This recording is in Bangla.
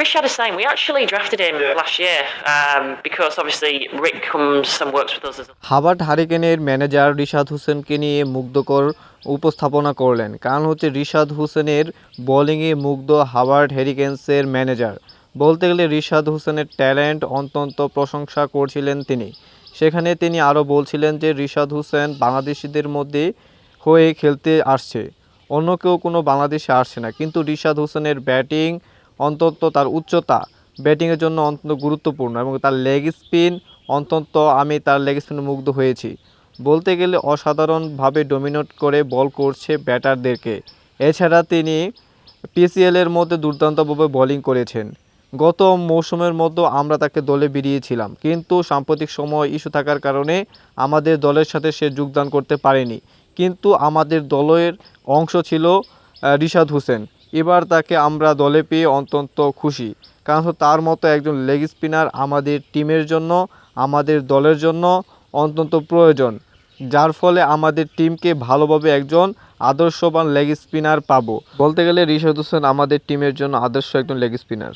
wish I had the same. We actually drafted him yeah. last year um, because obviously Rick comes and works with us as a Hobart হারিকেনের manager Rishad হোসেনকে নিয়ে মুগ্ধকর উপস্থাপনা করলেন। কারণ হচ্ছে রিশাদ হোসেনের বোলিংয়ে মুগ্ধ হাবার্ড হ্যারিকেন্সের ম্যানেজার বলতে গেলে রিশাদ হোসেনের ট্যালেন্ট অত্যন্ত প্রশংসা করছিলেন তিনি। সেখানে তিনি আরও বলছিলেন যে রিশাদ হোসেন বাংলাদেশিদের মধ্যে হয়ে খেলতে আসছে। অন্য কেউ কোনো বাংলাদেশে আসছে না। কিন্তু রিশাদ হোসেনের ব্যাটিং অন্তত তার উচ্চতা ব্যাটিংয়ের জন্য অত্যন্ত গুরুত্বপূর্ণ এবং তার লেগ স্পিন অন্তত আমি তার লেগ স্পিনে মুগ্ধ হয়েছি। বলতে গেলে অসাধারণভাবে ডমিনেট করে বল করছে ব্যাটারদেরকে। এছাড়া তিনি পিসিএলের মধ্যে দুর্দান্তভাবে বোলিং করেছেন। গত মৌসুমের মধ্যে আমরা তাকে দলে বেরিয়েছিলাম, কিন্তু সাম্প্রতিক সময় ইস্যু থাকার কারণে আমাদের দলের সাথে সে যোগদান করতে পারেনি। কিন্তু আমাদের দলের অংশ ছিল রিশাদ হোসেন। এবার তাকে আমরা দলে পেয়ে অত্যন্ত খুশি। কারণ তার মতো একজন লেগ স্পিনার আমাদের টিমের জন্য, আমাদের দলের জন্য অত্যন্ত প্রয়োজন। যার ফলে আমাদের টিমকে ভালোভাবে একজন আদর্শবান লেগ স্পিনার পাবো। বলতে গেলে রিশাদ হোসেন আমাদের টিমের জন্য আদর্শ একজন লেগ স্পিনার